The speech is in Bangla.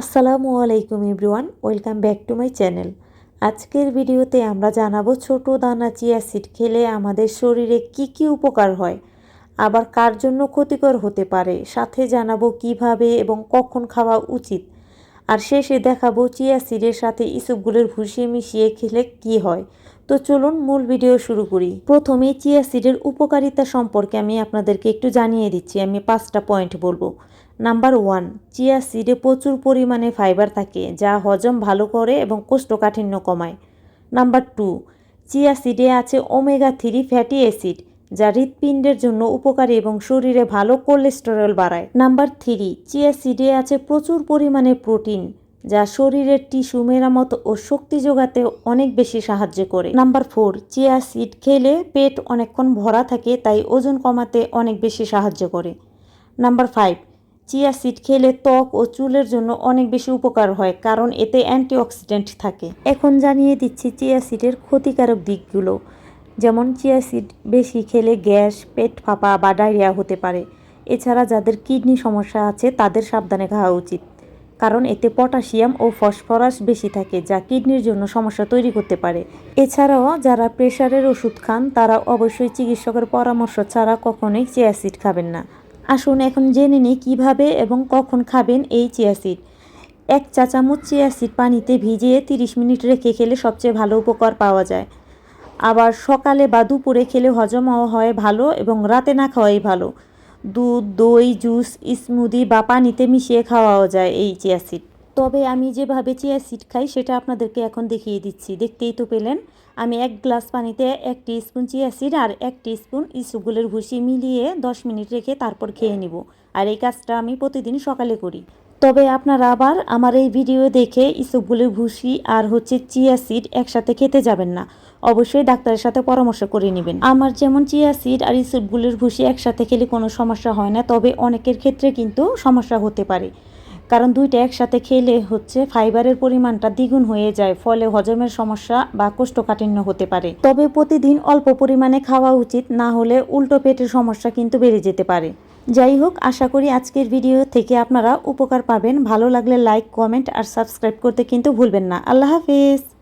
আসসালামু আলাইকুম everyone, welcome back to my channel. আজকের ভিডিওতে আমরা জানাব ছোট দানা চিয়া সিড খেলে আমাদের শরীরে কি কি উপকার হয়, আবার কার জন্য ক্ষতিকর হতে পারে, সাথে জানাব কীভাবে এবং কখন খাওয়া উচিত, আর শেষে দেখাবো চিয়া সিডের সাথে ইসবগুলের ভুষি মিশিয়ে খেলে কি হয়। তো চলুন মূল ভিডিও শুরু করি। প্রথমে চিয়া সিডের উপকারিতা সম্পর্কে আমি আপনাদেরকে একটু জানিয়ে দিচ্ছি, আমি পাঁচটা পয়েন্ট বলব। নাম্বার ওয়ান, চিয়া সিডে প্রচুর পরিমাণে ফাইবার থাকে, যা হজম ভালো করে এবং কোষ্ঠকাঠিন্য কমায়। নাম্বার টু, চিয়া সিডে আছে ওমেগা থ্রি ফ্যাটি অ্যাসিড, যা হৃৎপিণ্ডের জন্য উপকারী এবং শরীরে ভালো কোলেস্টেরল বাড়ায়। নাম্বার থ্রি, চিয়া সিডে আছে প্রচুর পরিমাণে প্রোটিন, যা শরীরের টিস্যু মেরামত ও শক্তি যোগাতে অনেক বেশি সাহায্য করে। নাম্বার ফোর, চিয়া সিড খেলে পেট অনেকক্ষণ ভরা থাকে, তাই ওজন কমাতে অনেক বেশি সাহায্য করে। নাম্বার ফাইভ চিয়া সিড খেলে ত্বক ও চুলের জন্য অনেক বেশি উপকার হয়, কারণ এতে অ্যান্টিঅক্সিডেন্ট থাকে। এখন জানিয়ে দিচ্ছি চিয়া সিডের ক্ষতিকারক দিকগুলো। যেমন, চিয়া সিড বেশি খেলে গ্যাস, পেট ফাঁপা বা ডায়রিয়া হতে পারে। এছাড়া যাদের কিডনি সমস্যা আছে, তাদের সাবধানে খাওয়া উচিত। কারণ এতে পটাশিয়াম ও ফসফরাস বেশি থাকে, যা কিডনির জন্য সমস্যা তৈরি করতে পারে। এছাড়াও, যারা প্রেশারের ওষুধ খান, তারা অবশ্যই চিকিৎসকের পরামর্শ ছাড়া কখনোই চিয়া সিড খাবেন না। আসুন এখন জেনে নিই কীভাবে এবং কখন খাবেন এই চিয়া সিড। এক চা চামচ চিয়া সিড পানিতে ভিজিয়ে তিরিশ মিনিট রেখে খেলে সবচেয়ে ভালো উপকার পাওয়া যায়। আবার সকালে বা দুপুরে খেলে হজমও হয় ভালো এবং রাতে না খাওয়াই ভালো। দুধ, দই, জুস, স্মুদি বা পানিতে মিশিয়ে খাওয়াও যায় এই চিয়া সিড। তবে আমি যেভাবে চিয়া সিড খাই, সেটা আপনাদেরকে এখন দেখিয়ে দিচ্ছি। দেখতেই তো পেলেন, আমি এক গ্লাস পানিতে এক স্পুন চিয়া সিড আর এক স্পুন ইসুগুলের ভুসি মিলিয়ে দশ মিনিট রেখে তারপর খেয়ে নিব। আর এই কাজটা আমি প্রতিদিন সকালে করি। তবে আপনারা আবার আমার এই ভিডিও দেখে ইসবগুলের ভুসি আর হচ্ছে চিয়া সিড একসাথে খেতে যাবেন না। অবশ্যই ডাক্তারের সাথে পরামর্শ করে নেবেন। আমার যেমন চিয়া সিড আর ইসবগুলের ভুসি একসাথে খেলে কোনো সমস্যা হয় না, তবে অনেকের ক্ষেত্রে কিন্তু সমস্যা হতে পারে। কারণ দুইটা একসাথে খেলে হচ্ছে ফাইবারের পরিমাণটা দ্বিগুণ হয়ে যায়, ফলে হজমের সমস্যা বা কোষ্ঠকাঠিন্য হতে পারে। তবে প্রতিদিন অল্প পরিমাণে খাওয়া উচিত, না হলে উল্টো পেটের সমস্যা কিন্তু বেড়ে যেতে পারে। যাই হোক, আশা করি আজকের ভিডিও থেকে আপনারা উপকার পাবেন। ভালো লাগলে লাইক, কমেন্ট আর সাবস্ক্রাইব করতে কিন্তু ভুলবেন না। আল্লাহ হাফিজ!